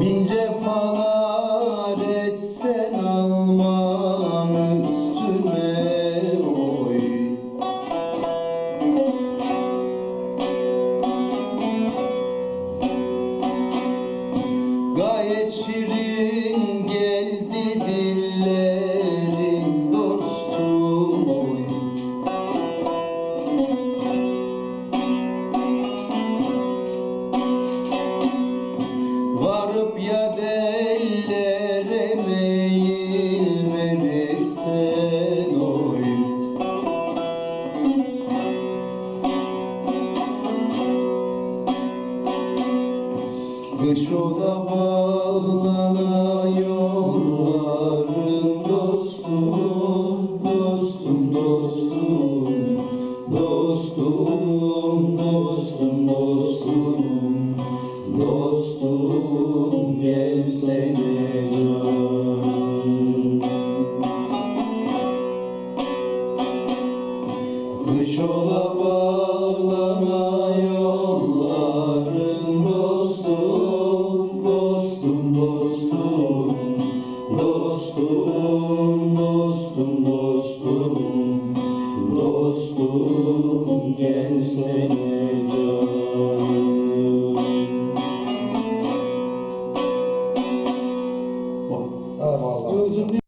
Bin cefalar etsen almam üstüme oy. Gayet şirin Varıp ya dellere meyil verirsen oy Kış ola bağlana yolların dostum, dostum, dostum, dostum, gelsene can. Kış ola bağlama yolların dostum, dostum, dostum, dostum, dostum, dostum, dostum, gelsene can. 了。嗯，好了。